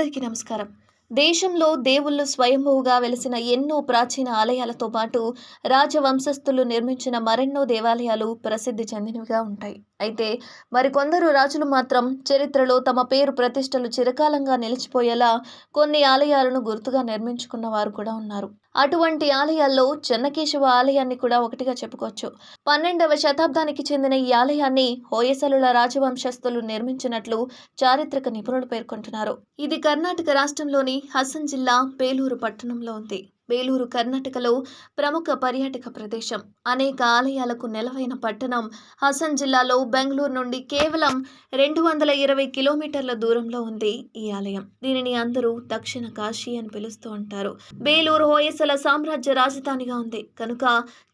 అందరికీ నమస్కారం. దేశంలో దేవుళ్ళు స్వయంభువుగా వెలిసిన ఎన్నో ప్రాచీన ఆలయాలతో పాటు రాజవంశస్థులు నిర్మించిన మరెన్నో దేవాలయాలు ప్రసిద్ధి చెందినవిగా ఉంటాయి. అయితే మరికొందరు రాజులు మాత్రం చరిత్రలో తమ పేరు ప్రతిష్టలు చిరకాలంగా నిలిచిపోయేలా కొన్ని ఆలయాలను గుర్తుగా నిర్మించుకున్న వారు కూడా ఉన్నారు. అటువంటి ఆలయాల్లో చెన్నకేశవ ఆలయాన్ని కూడా ఒకటిగా చెప్పుకోవచ్చు. పన్నెండవ శతాబ్దానికి చెందిన ఈ ఆలయాన్ని హోయసలుల రాజవంశస్థులు నిర్మించినట్లు చారిత్రక నిపుణులు పేర్కొంటున్నారు. ఇది కర్ణాటక రాష్ట్రంలోని హసన్ జిల్లా పేలూరు పట్టణంలో ఉంది. బేలూరు కర్ణాటకలో ప్రముఖ పర్యాటక ప్రదేశం. అనేక ఆలయాలకు నెలవైన పట్టణం. హసన్ జిల్లాలో బెంగళూరు నుండి కేవలం రెండు వందల ఇరవై కిలోమీటర్ల దూరంలో ఉంది ఈ ఆలయం. దీనిని అందరూ దక్షిణ కాశీ అని పిలుస్తూ ఉంటారు. బేలూరు హోయసల సామ్రాజ్య రాజధానిగా ఉంది. కనుక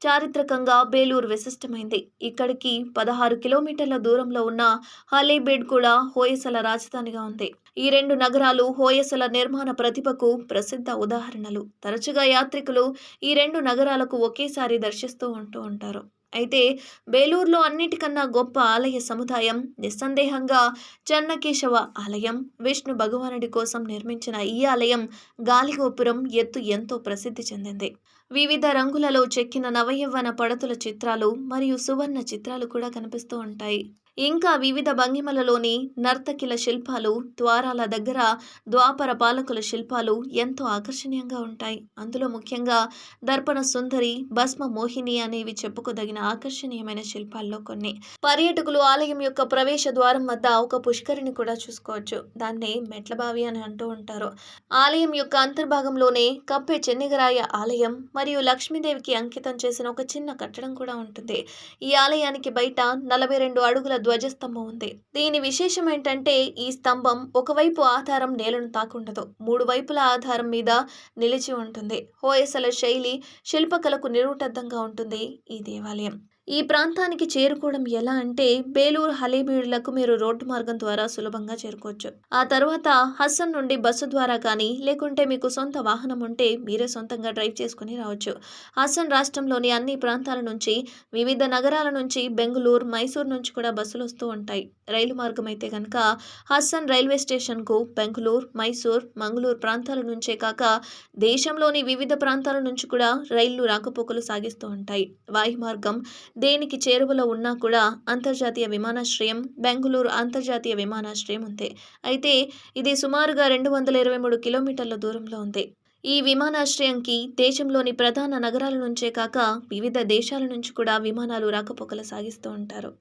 చారిత్రకంగా బేలూరు విశిష్టమైంది. ఇక్కడికి పదహారు కిలోమీటర్ల దూరంలో ఉన్న హలీబేడ్ కూడా హోయసల రాజధానిగా ఉంది. ఈ రెండు నగరాలు హోయసల నిర్మాణ ప్రతిభకు ప్రసిద్ధ ఉదాహరణలు. తరచుగా యాత్రికులు ఈ రెండు నగరాలకు ఒకేసారి దర్శిస్తూ ఉంటూ ఉంటారు. అయితే బేలూరులో అన్నిటికన్నా గొప్ప ఆలయ సముదాయం నిస్సందేహంగా చెన్నకేశవ ఆలయం. విష్ణు భగవానుడి కోసం నిర్మించిన ఈ ఆలయం గాలిగోపురం ఎత్తు ఎంతో ప్రసిద్ధి చెందింది. వివిధ రంగులలో చెక్కిన నవయవ్వన పడతుల చిత్రాలు మరియు సువర్ణ చిత్రాలు కూడా కనిపిస్తూ ఉంటాయి. ఇంకా వివిధ భంగిమలలోని నర్తకిల శిల్పాలు ద్వారాల దగ్గర ద్వాపర పాలకుల శిల్పాలు ఎంతో ఆకర్షణీయంగా ఉంటాయి. అందులో ముఖ్యంగా దర్పణ సుందరి భస్మ మోహిని అనేవి చెప్పుకోదగిన ఆకర్షణీయమైన శిల్పాల్లో కొన్ని. పర్యాటకులు ఆలయం యొక్క ప్రవేశ ద్వారం వద్ద ఒక పుష్కరిని కూడా చూసుకోవచ్చు. దాన్ని మెట్లబావి అని అంటూ ఉంటారు. ఆలయం యొక్క అంతర్భాగంలోనే కప్పే చెన్నిగరాయ ఆలయం మరియు లక్ష్మీదేవికి అంకితం చేసిన ఒక చిన్న కట్టడం కూడా ఉంటుంది. ఈ ఆలయానికి బయట నలభై రెండు అడుగుల ధ్వజస్తంభం ఉంది దీని విశేషం ఏంటంటే ఈ స్తంభం ఒకవైపు ఆధారం నేలను తాకుండదు మూడు వైపుల ఆధారం మీద నిలిచి ఉంటుంది. హోయసల శైలి శిల్పకళకు నిరూటద్దంగా ఉంటుంది ఈ దేవాలయం. ఈ ప్రాంతానికి చేరుకోవడం ఎలా అంటే బేలూరు హలేబీడులకు మీరు రోడ్డు మార్గం ద్వారా సులభంగా చేరుకోవచ్చు. ఆ తర్వాత హస్సన్ నుండి బస్సు ద్వారా కానీ లేకుంటే మీకు సొంత వాహనం ఉంటే మీరే సొంతంగా డ్రైవ్ చేసుకుని రావచ్చు. హస్సన్ రాష్ట్రంలోని అన్ని ప్రాంతాల నుంచి వివిధ నగరాల నుంచి బెంగళూరు మైసూర్ నుంచి కూడా బస్సులు వస్తూ ఉంటాయి. రైలు మార్గం అయితే కనుక హస్సన్ రైల్వే స్టేషన్కు బెంగళూరు మైసూర్ మంగళూరు ప్రాంతాల నుంచే కాక దేశంలోని వివిధ ప్రాంతాల నుంచి కూడా రైళ్ళు రాకపోకలు సాగిస్తూ ఉంటాయి. వాయు మార్గం దేనికి చేరువలో ఉన్నా కూడా అంతర్జాతీయ విమానాశ్రయం బెంగళూరు అంతర్జాతీయ విమానాశ్రయం ఉంది అయితే ఇది సుమారుగా రెండు వందల ఇరవై మూడు కిలోమీటర్ల దూరంలో ఉంది ఈ విమానాశ్రయంకి దేశంలోని ప్రధాన నగరాల నుంచే కాక వివిధ దేశాల నుంచి కూడా విమానాలు రాకపోకలు సాగిస్తూ ఉంటారు.